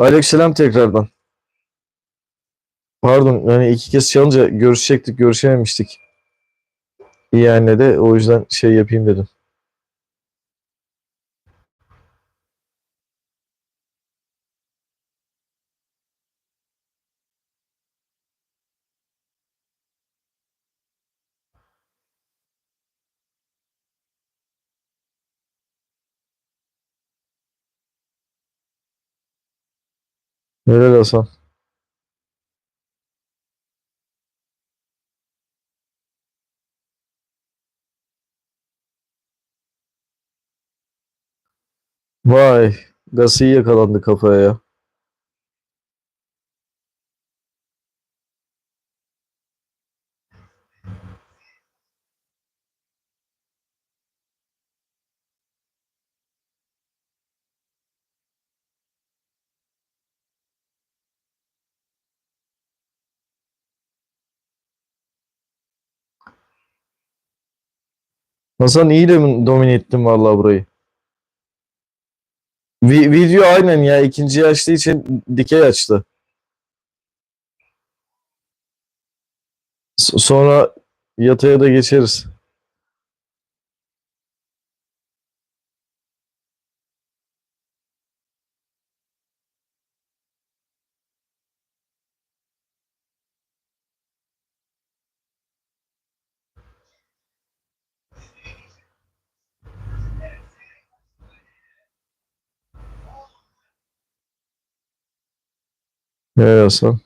Aleykümselam tekrardan. Pardon yani iki kez çalınca görüşecektik görüşememiştik. Yani de o yüzden şey yapayım dedim. Helal Hasan. Vay. Gasi yakalandı kafaya ya. Hasan iyi de domine ettin vallahi burayı. Vi- video aynen ya ikinci açtığı için dikey açtı. S- sonra yataya da geçeriz. Evet Hasan.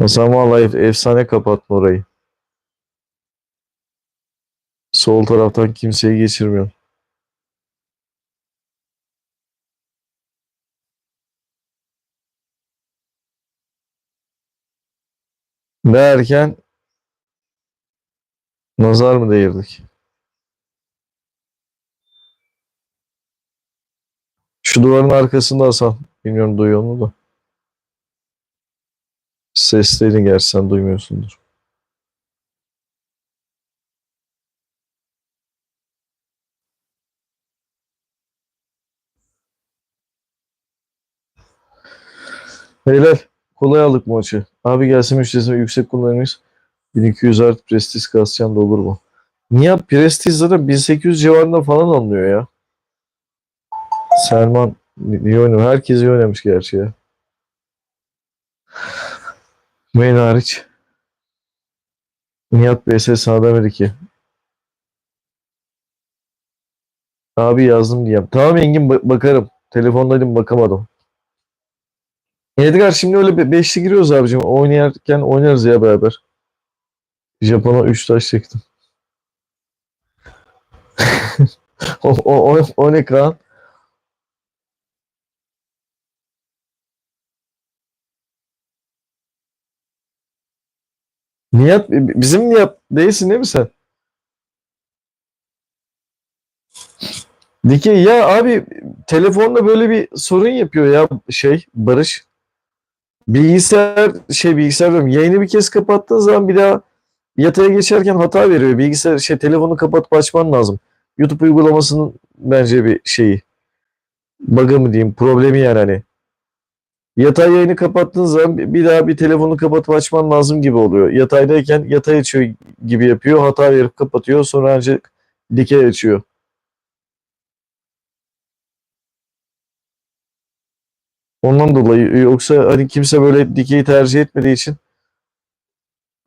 Hasan vallahi ef- efsane kapatma orayı. Sol taraftan kimseyi geçirmiyor. Derken nazar mı değirdik? Şu duvarın arkasında Hasan. Bilmiyorum duyuyor mu da. Seslerini gerçi sen duymuyorsundur. Beyler kolay aldık maçı. Abi gelsin müşterisine yüksek kullanırız. 1200 art prestij kasacağım da olur mu? Niye prestij zaten 1800 civarında falan alınıyor ya. Selman iyi oynuyor. Herkes iyi oynamış gerçi ya. Main hariç. Nihat BS sağda ver iki. Abi yazdım diyeyim. Tamam Engin ba- bakarım. Telefondaydım bakamadım. Edgar şimdi öyle be- beşli giriyoruz abicim. Oynarken oynarız ya beraber. Japon'a 3 taş çektim. o, o, o, o ne Kaan? Nihat, bizim Nihat değilsin değil mi sen? Dikey ya abi telefonda böyle bir sorun yapıyor ya şey Barış. Bilgisayar şey bilgisayar diyorum yayını bir kez kapattığın zaman bir daha yataya geçerken hata veriyor. Bilgisayar şey telefonu kapatıp açman lazım. YouTube uygulamasının bence bir şeyi. Bug'ı mı diyeyim problemi yani hani. Yatay yayını kapattığın zaman bir daha bir telefonu kapatıp açman lazım gibi oluyor. Yataydayken yatay açıyor gibi yapıyor. Hata verip kapatıyor. Sonra ancak dikey açıyor. Ondan dolayı yoksa hani kimse böyle dikeyi tercih etmediği için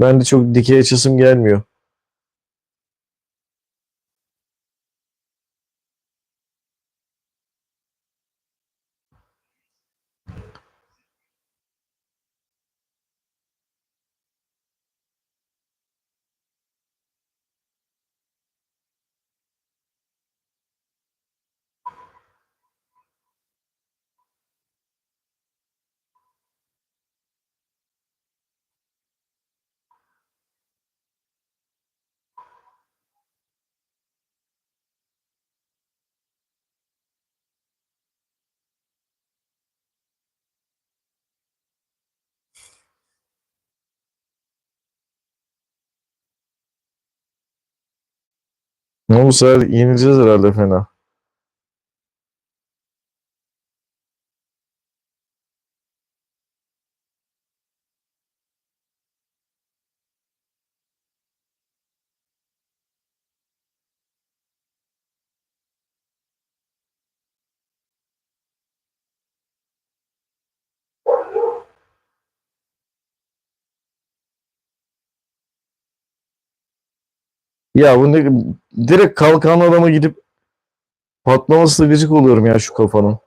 ben de çok dikey açısım gelmiyor. Ne olursa yenileceğiz herhalde fena. Ya bu ne direkt kalkan adama gidip patlaması gıcık oluyorum ya şu kafanın.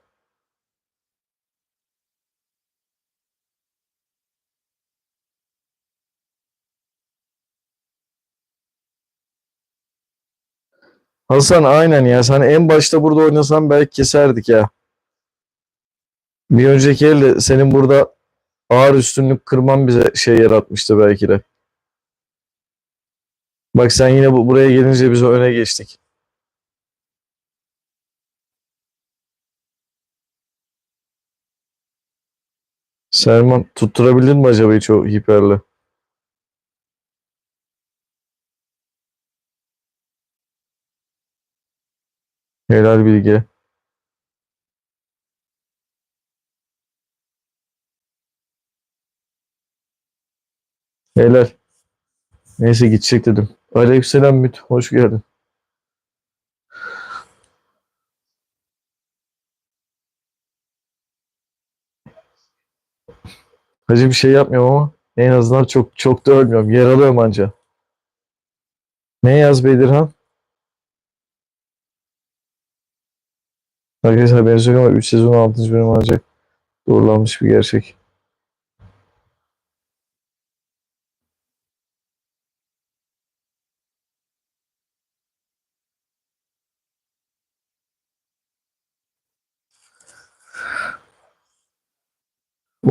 Hasan aynen ya sen en başta burada oynasan belki keserdik ya. Bir önceki elde senin burada ağır üstünlük kırman bize şey yaratmıştı belki de. Bak sen yine bu, buraya gelince biz öne geçtik. Selman tutturabildin mi acaba hiç o hiperle? Helal bilgi. Helal. Neyse gidecek dedim. Aleykümselam Müt. Hoş geldin. Hacı bir şey yapmıyorum ama en azından çok çok da ölmüyorum. Yaralıyorum anca. Ne yaz Bedirhan? Arkadaşlar benziyor ama 3 sezon 6. bölüm ancak doğrulanmış bir gerçek.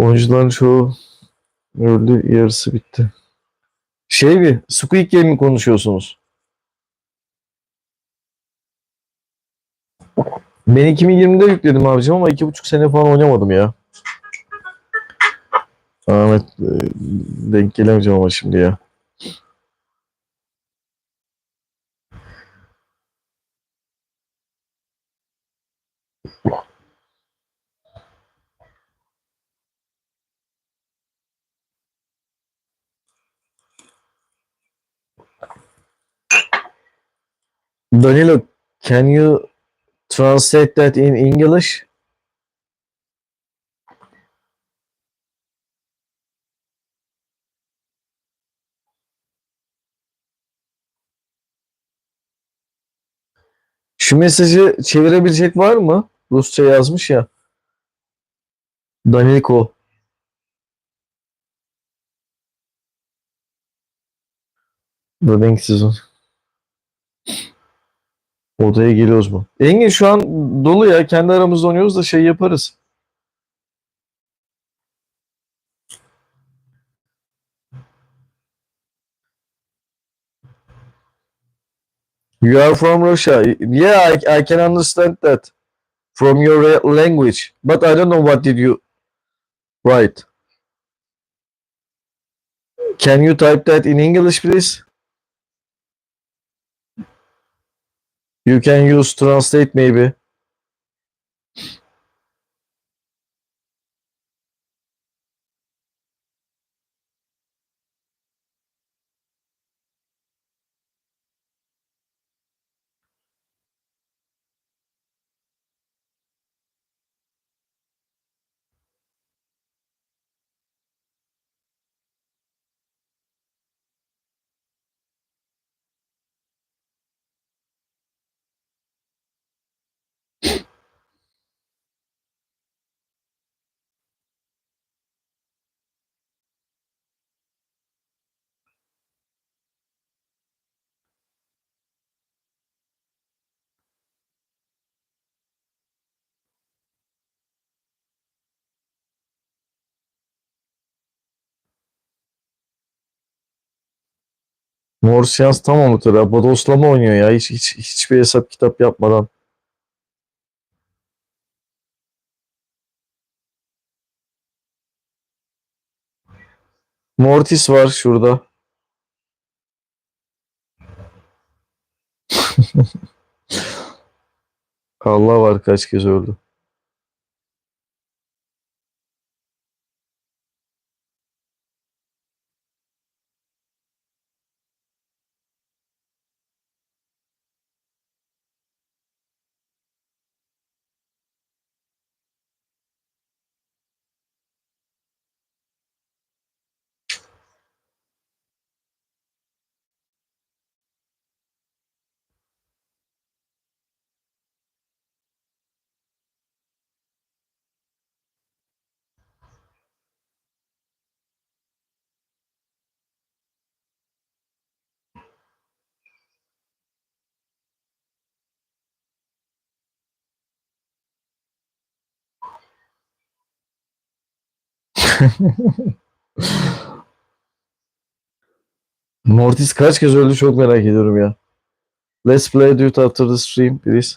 Oyuncuların çoğu öldü, yarısı bitti. Şey mi? Squid Game mi konuşuyorsunuz? Ben 2020'de yükledim abicim ama iki buçuk sene falan oynamadım ya. Ahmet e, denk gelemeyeceğim ama şimdi ya. Danilo, can you translate that in English? Şu mesajı çevirebilecek var mı? Rusça yazmış ya. Danilko. Running season. Odaya geliyoruz mu? Engin şu an dolu ya. Kendi aramızda oynuyoruz da şey yaparız. You are from Russia. Yeah, I, I can understand that from your language. But I don't know what did you write. Can you type that in English, please? You can use translate maybe. Mor Siyans tam amatör ya. Bodoslama oynuyor ya. Hiç, hiç, hiçbir hesap kitap yapmadan. Mortis var şurada. Allah var kaç kez öldü. Mortis kaç kez öldü çok merak ediyorum ya. Let's play dude after the stream please.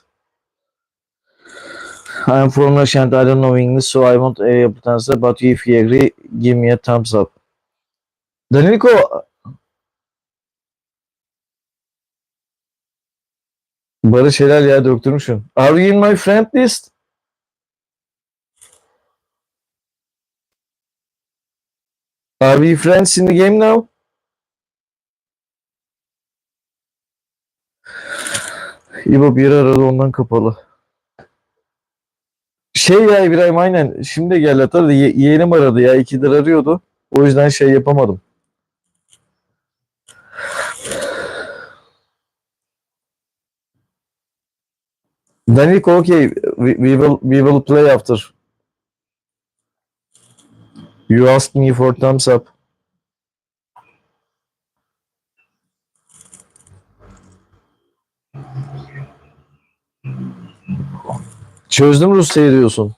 I'm from Russia and I don't know English so I want a answer but if you agree give me a thumbs up. Danilo Barış helal ya döktürmüşsün. Are you in my friend list? Are we friends in the game now? İbo bir arada ondan kapalı. Şey ya İbrahim aynen. Şimdi gel atar ye- yeğenim aradı ya. ikidir arıyordu. O yüzden şey yapamadım. Danik okay. We, we will we will play after. You asked me for thumbs up. Çözdüm Rusya'yı diyorsun.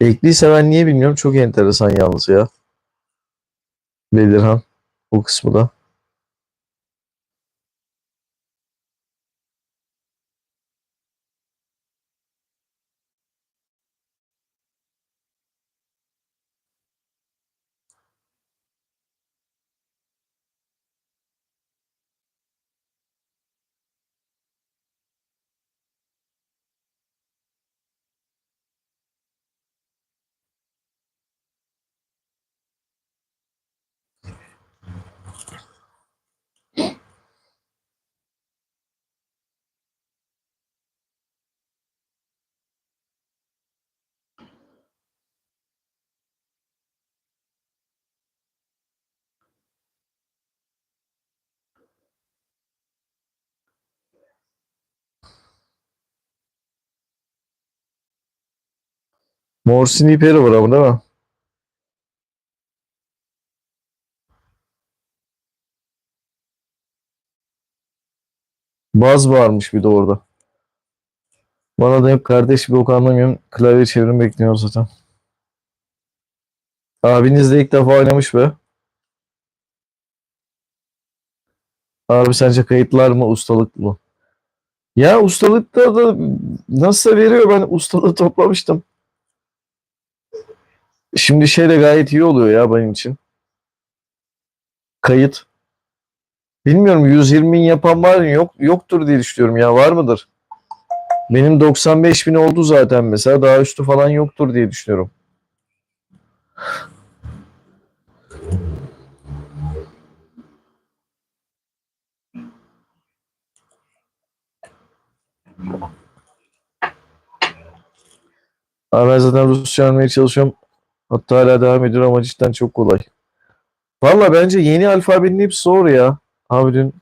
Ekliyse ben niye bilmiyorum. Çok enteresan yalnız ya. Belirhan. O kısmı da. Mor Sniper'i var ama değil mi? Baz varmış bir de orada. Bana da hep kardeş bir ok anlamıyorum. Klavye çevrim bekliyor zaten. Abiniz de ilk defa oynamış be. Abi sence kayıtlar mı ustalık mı? Ya ustalıkta da nasıl veriyor ben ustalığı toplamıştım. Şimdi şeyle gayet iyi oluyor ya benim için. Kayıt. Bilmiyorum 120 bin yapan var mı? Yok, yoktur diye düşünüyorum ya var mıdır? Benim 95 bin oldu zaten mesela daha üstü falan yoktur diye düşünüyorum. Ama ben zaten Rusça öğrenmeye çalışıyorum. Hatta hala devam ediyorum ama cidden çok kolay. Valla bence yeni alfabenin hepsi zor ya. Abi dün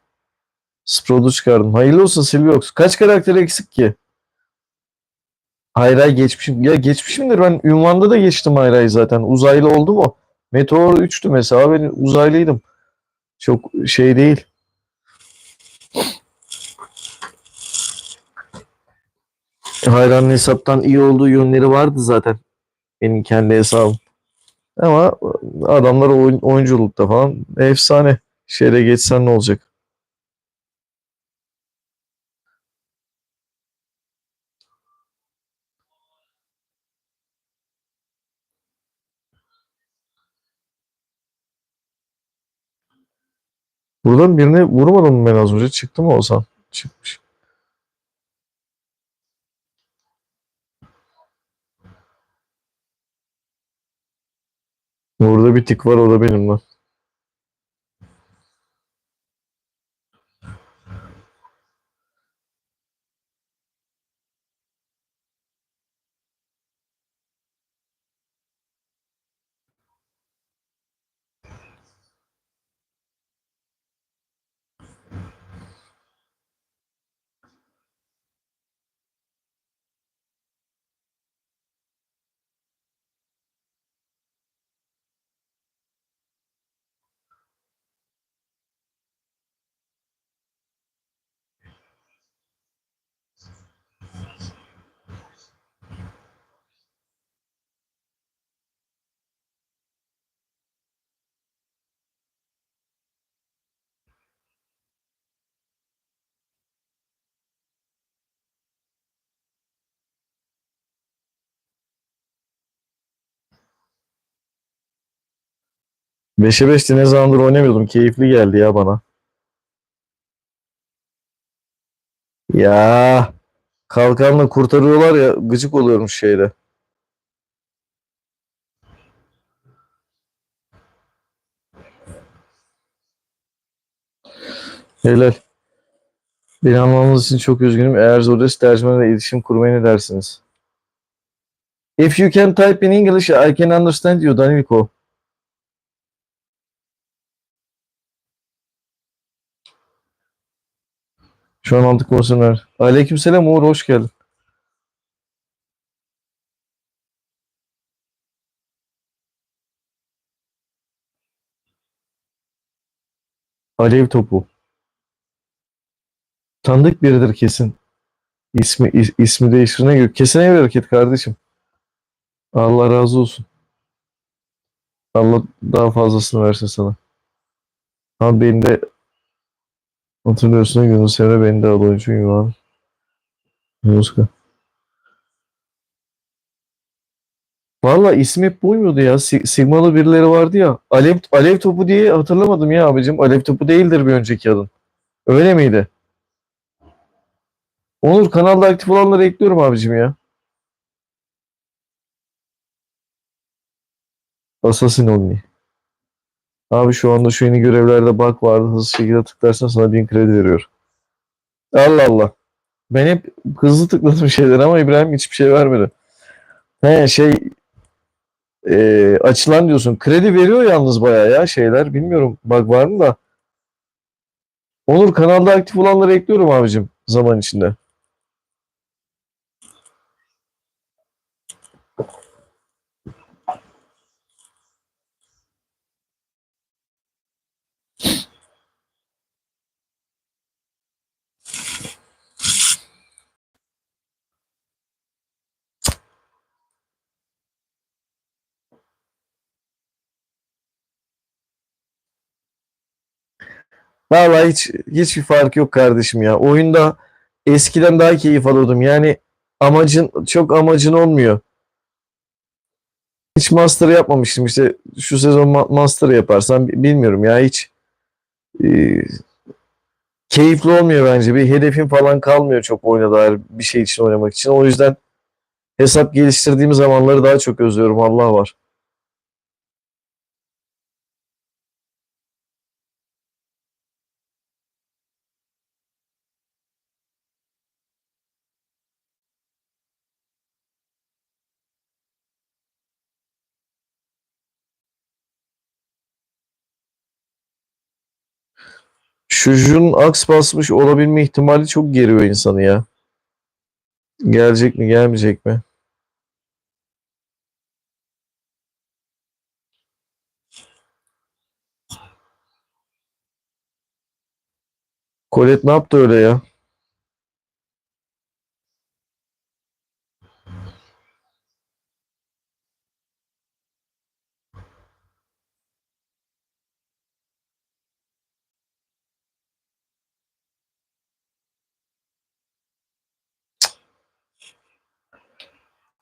Sprout'u çıkardım. Hayırlı olsun Silviox. Kaç karakter eksik ki? Hayray geçmişim. Ya geçmişimdir ben ünvanda da geçtim Hayray zaten. Uzaylı oldu mu? Meteor 3'tü mesela. Ben uzaylıydım. Çok şey değil. Hayran'ın hesaptan iyi olduğu yönleri vardı zaten. Benim kendi hesabım. Ama adamlar oyun, oyunculukta falan efsane. Şeyde geçsen ne olacak? Buradan birini vurmadım mı ben az önce? Çıktı mı Ozan? Çıkmış. Burada bir tik var o da benim lan. Beşe 5'ti ne zamandır oynamıyordum. Keyifli geldi ya bana. Ya kalkanla kurtarıyorlar ya gıcık oluyormuş şeyle. Helal. Beni anlamanız için çok üzgünüm. Eğer Zodes tercümanla iletişim kurmaya ne dersiniz? If you can type in English, I can understand you, Danilo. Şu an aldık konserler. Aleykümselam Uğur, hoş geldin. Alev topu. Tanıdık biridir kesin. İsmi is- ismi değiştirine göre. Kesene bir hareket kardeşim. Allah razı olsun. Allah daha fazlasını versin sana. Abi beni de hatırlıyorsun Yunus Emre beni de al oyuncu Yunan. Muska. Valla ismi hep buymuyordu ya. Si- Sigmalı birileri vardı ya. Alev, alev topu diye hatırlamadım ya abicim. Alev topu değildir bir önceki adın. Öyle miydi? Onur kanalda aktif olanları ekliyorum abicim ya. Assassin Only. Abi şu anda şu yeni görevlerde bug vardı. Hızlı şekilde tıklarsan sana 1000 kredi veriyor. Allah Allah. Ben hep hızlı tıkladım şeyler ama İbrahim hiçbir şey vermedi. He şey e, açılan diyorsun. Kredi veriyor yalnız bayağı ya şeyler. Bilmiyorum bug var mı da. Onur kanalda aktif olanları ekliyorum abicim zaman içinde. Vallahi hiç hiçbir fark yok kardeşim ya. Oyunda eskiden daha keyif alıyordum. Yani amacın çok amacın olmuyor. Hiç master yapmamıştım işte şu sezon ma- master yaparsam bi- bilmiyorum ya hiç e, keyifli olmuyor bence. Bir hedefim falan kalmıyor çok oyuna dair bir şey için oynamak için. O yüzden hesap geliştirdiğim zamanları daha çok özlüyorum. Allah var. Şujun aks basmış olabilme ihtimali çok geriyor insanı ya. Gelecek mi gelmeyecek mi? Colette ne yaptı öyle ya?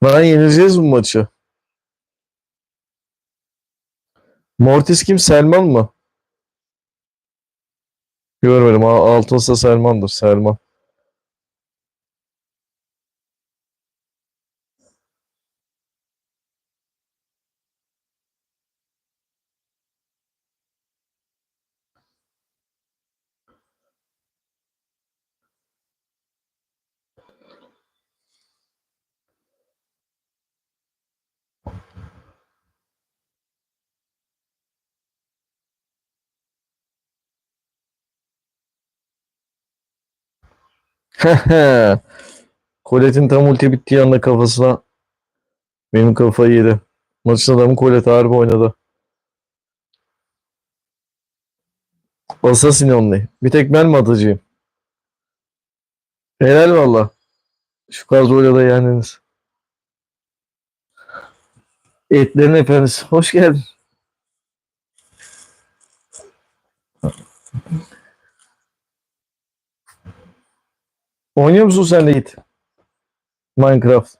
Lan yenileceğiz bu maçı. Mortis kim? Selman mı? Görmedim. Altınsa Selman'dır. Selman. Colette'in tam ulti bittiği anda kafasına benim kafayı yedi. Maçın adamı Colette harbi oynadı. Assassin only. Bir tek ben mi atıcıyım? Helal valla. Şu kadroyla da yendiniz. Etlerin efendisi. Hoş geldin. Oynuyor musun sen de Yiğit? Minecraft.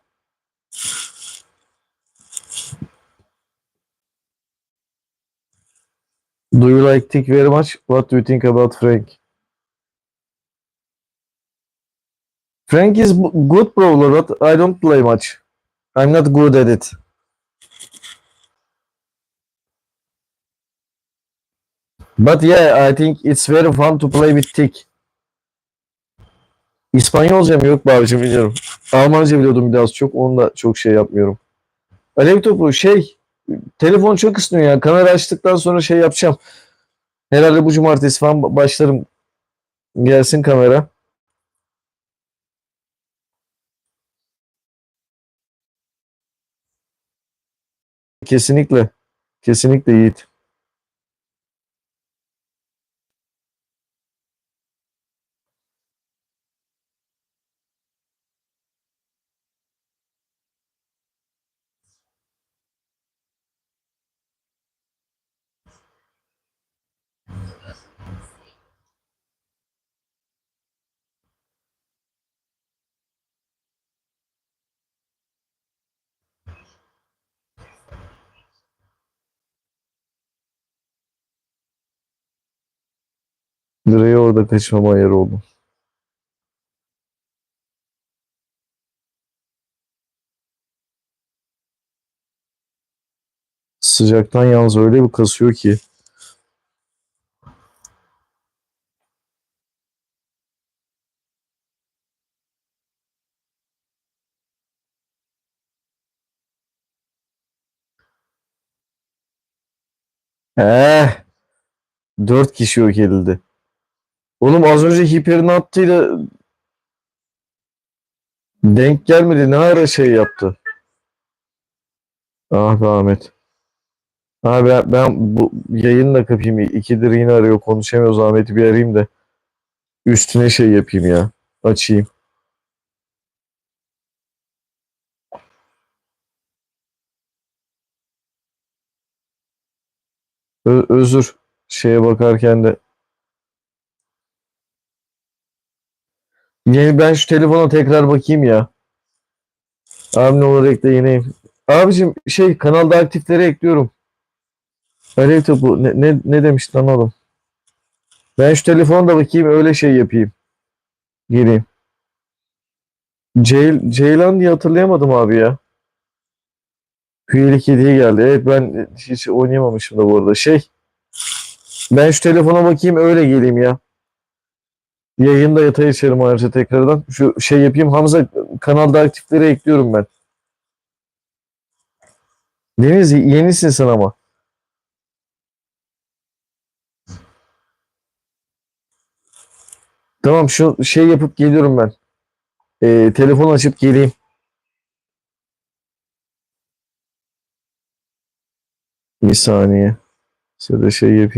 Do you like Tick very much? What do you think about Frank? Frank is good brawler, but I don't play much. I'm not good at it. But yeah, I think it's very fun to play with Tick. İspanyolca mı? Yok be abicim biliyorum. Almanca biliyordum biraz çok. Onu da çok şey yapmıyorum. Alev topu şey telefon çok ısınıyor ya. Kamera açtıktan sonra şey yapacağım. Herhalde bu cumartesi falan ba- başlarım. Gelsin kamera. Kesinlikle. Kesinlikle Yiğit. Direği orada kaçmama yeri oldu. Sıcaktan yalnız öyle bir kasıyor ki. Eh. Dört kişi yok edildi. Oğlum az önce hiperin attığıyla denk gelmedi. Ne ara şey yaptı? Ah be Ahmet. Abi ben, ben bu yayını da kapayım. İkidir yine arıyor. Konuşamıyoruz. Ahmet'i bir arayayım da üstüne şey yapayım ya. Açayım. Ö- özür. Şeye bakarken de Yani ben şu telefona tekrar bakayım ya. Abi ne olur ekleyeyim. Abicim şey kanalda aktifleri ekliyorum. Alev topu ne, ne, ne demiş lan oğlum? Ben şu telefona da bakayım öyle şey yapayım. Gireyim. Ceyl, Ceylan diye hatırlayamadım abi ya. Hüyelik hediye geldi. Evet ben hiç oynayamamışım da bu arada. Şey ben şu telefona bakayım öyle geleyim ya. Yayında yatağa içerim ayrıca tekrardan. Şu şey yapayım. Hamza kanalda aktifleri ekliyorum ben. Deniz yenisin sen ama. Tamam şu şey yapıp geliyorum ben. Ee, telefon açıp geleyim. Bir saniye. De şey yapayım.